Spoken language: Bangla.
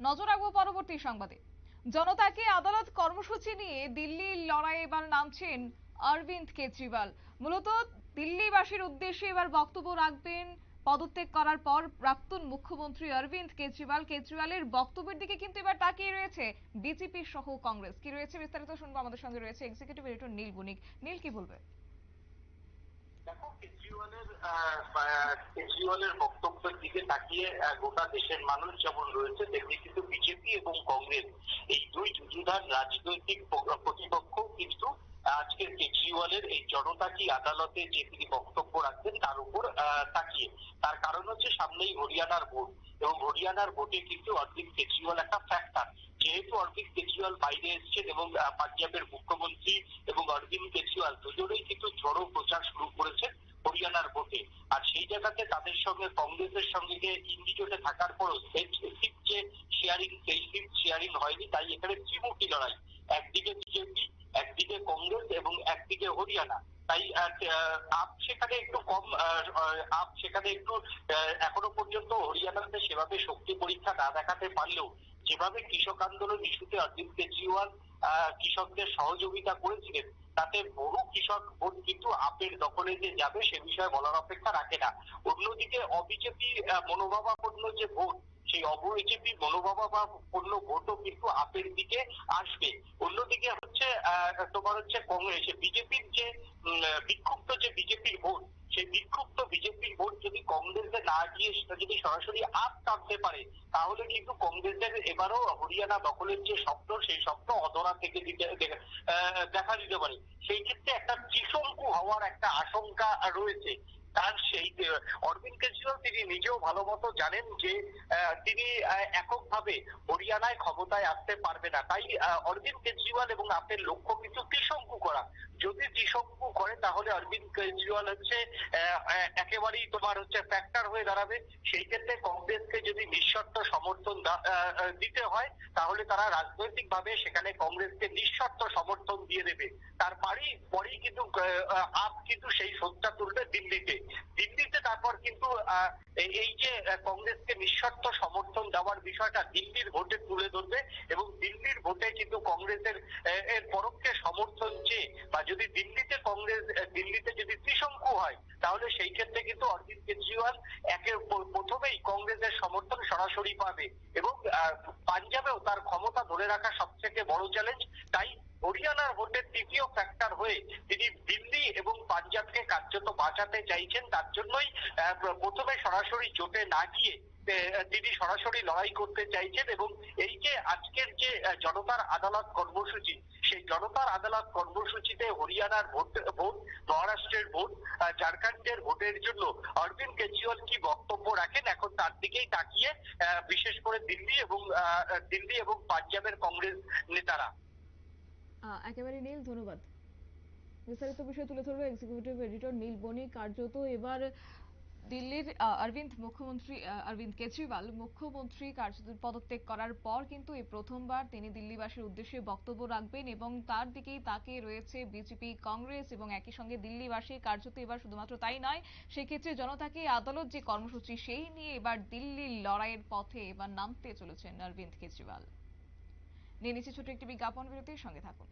নজর রাখব পরবর্তী সংবাদে। জনতাকে আদালত কর্মসূচি নিয়ে দিল্লির লড়াই এবার নামছেন অরবিন্দ কেজরিওয়াল। মূলত দিল্লিবাসীর উদ্দেশ্যে এবার বক্তব্য রাখবেন পদত্যাগ করার পর প্রাক্তন মুখ্যমন্ত্রী অরবিন্দ কেজরিওয়াল। কেজরিওয়ালের বক্তব্যের দিকে কিন্তু এবার তাকিয়ে রয়েছে বিজেপি সহ কংগ্রেস। কি রয়েছে বিস্তারিত শুনব? আমাদের সঙ্গে রয়েছে এক্সিকিউটিভ এডিটর নীল বণিক নীল, কি বলবে? কেজরিওয়ালের কেজরিওয়ালের বক্তব্যের দিকে তাকিয়ে গোটা দেশের মানুষ যেমন রয়েছে তেমনি কিন্তু বিজেপি এবং কংগ্রেস এই দুই যুযুধার রাজনৈতিক প- প্রতিপক্ষ কিন্তু আজকের কেজরিওয়ালের এই জনতা কি আদালতে যে তিনি বক্তব্য রাখবেন তার উপর তাকিয়ে। তার কারণ হচ্ছে সামনেই হরিয়ানার ভোট। এবং হরিয়ানার ভোটে কিন্তু অরবিন্দ কেজরিওয়াল একটা ফ্যাক্টর যেহেতু অরবিন্দ কেজরিওয়াল বাইরে এসছেন এবং পাঞ্জাবের মুখ্যমন্ত্রী এবং অরবিন্দ কেজরিওয়াল দুজনেই কিন্তু ঝড়ো প্রচার শুরু করেছেন হরিয়ানার ভোটে। আর সেই জায়গাতে তাদের সঙ্গে কংগ্রেসের সঙ্গে যে ইন্ডি জোটে থাকার পরও সিট যে শেয়ারিং সেই সিট শেয়ারিং হয়নি, তাই এখানে ত্রিমুখী লড়াই। একদিকে বিজেপি, একদিকে কংগ্রেস এবং একদিকে হরিয়ানা। তাই আপ সেখানে একটু কম আপ সেখানে একটু এখনও পর্যন্ত হরিয়ানাতে সেভাবে শক্তি পরীক্ষা না দেখাতে পারলেও যেভাবে কৃষক আন্দোলন ইস্যুতে অরবিন্দ কেজরিওয়াল কৃষকদের সহযোগিতা করেছিলেন, তাতে বহু কৃষক ভোট কিন্তু আপের দখলে যে যাবে সে বিষয়ে বলার অপেক্ষা রাখে না। অন্যদিকে অবিজেপি মনোভাবাপন্ন যে ভোট সেই অবিজেপি মনোভাবাপন্ন ভোটও কিন্তু আপের দিকে আসবে। অন্যদিকে হচ্ছে তোমার হচ্ছে কংগ্রেস বিজেপির যে বিক্ষুব্ধ যে বিজেপির ভোট, সেই বিক্ষুব্ধ বিজেপির ভোট যদি কংগ্রেসে না গিয়ে সেটা যদি সরাসরি আপ টানতে পারে, তাহলে কিন্তু কংগ্রেসের এবারও হরিয়ানা দখলের যে স্বপ্ন, সেই স্বপ্ন অধরা থেকে দেখা দিতে পারে। সেই ক্ষেত্রে একটা ত্রিশঙ্কু হওয়ার একটা আশঙ্কা রয়েছে। তার সেই অরবিন্দ কেজরিওয়াল তিনি নিজেও ভালো মতো জানেন যে তিনি এককভাবে হরিয়ানায় ক্ষমতায় আসতে পারবে না। তাই অরবিন্দ কেজরিওয়াল এবং আপনার লক্ষ্য কিন্তু ত্রিশঙ্কু করা। যদি ত্রিশঙ্কু করে, তাহলে অরবিন্দ কেজরিওয়াল হচ্ছে একেবারেই তোমার হচ্ছে ফ্যাক্টর হয়ে দাঁড়াবে। সেই ক্ষেত্রে কংগ্রেসকে যদি নিঃশর্ত সমর্থন দিতে হয়, তাহলে তারা রাজনৈতিক ভাবে সেখানে কংগ্রেসকে নিঃশর্ত সমর্থন দিয়ে দেবে। তার পরেই পরেই কিন্তু আপ কিন্তু সেই সোচ্চা তুলবে দিল্লিতে। দিল্লিতে তারপর কিন্তু এই যে কংগ্রেসকে নিঃশর্ত সমর্থন দেওয়ার বিষয়টা দিল্লির ভোটে তুলে ধরবে এবং দিল্লির ভোটে কিন্তু কংগ্রেসের এর পরোক্ষে সমর্থন চেয়ে বা যদি দিল্লিতে কংগ্রেস দিল্লিতে যদি ত্রিশঙ্কু হয়, তাহলে সেই ক্ষেত্রে কিন্তু অরবিন্দ কেজরিওয়াল একে প্রথমেই কংগ্রেসের সমর্থন সরাসরি পাবে এবং পাঞ্জাবেও তার ক্ষমতা ধরে রাখা সব থেকে বড় চ্যালেঞ্জ তাই হরিয়ানার ভোটের তৃতীয় ফ্যাক্টর হয়ে তিনি দিল্লি এবং পাঞ্জাবকে কার্যত বাঁচাতে চাইছেন। তার জন্যই প্রথমে সরাসরি জোটে না গিয়ে তিনি সরাসরি লড়াই করতে চাইছেন এবং এই যে আজকের যে জনতার আদালত কর্মসূচি সেই জনতার আদালত কর্মসূচিতে হরিয়ানার ভোট ভোট, মহারাষ্ট্রের ভোট ঝাড়খণ্ডের ভোটের জন্য অরবিন্দ কেজরিওয়াল কি বক্তব্য রাখেন? এখন তার দিকেই তাকিয়ে বিশেষ করে দিল্লি এবং দিল্লি এবং পাঞ্জাবের কংগ্রেস নেতারা। একেবারে নীল, ধন্যবাদ। বিস্তারিত বিষয় তুলে ধরবে এক্সিকিউটিভ এডিটর নীল বণিক। কার্যত এবার দিল্লির অরবিন্দ, মুখ্যমন্ত্রী অরবিন্দ কেজরিওয়াল মুখ্যমন্ত্রী কার্যত পদত্যাগ করার পর কিন্তু এই প্রথমবার তিনি দিল্লিবাসীর উদ্দেশ্যে বক্তব্য রাখবেন এবং তার দিকেই তাকিয়ে রয়েছে বিজেপি, কংগ্রেস এবং একই সঙ্গে দিল্লিবাসী। কার্যত এবার শুধুমাত্র তাই নয়, সেক্ষেত্রে জনতাকে আদালত যে কর্মসূচি, সেই নিয়ে এবার দিল্লির লড়াইয়ের পথে এবার নামতে চলেছেন অরবিন্দ কেজরিওয়াল। নিয়ে নিচ্ছে ছোট একটি বিজ্ঞাপন বিরতির সঙ্গে থাকুন।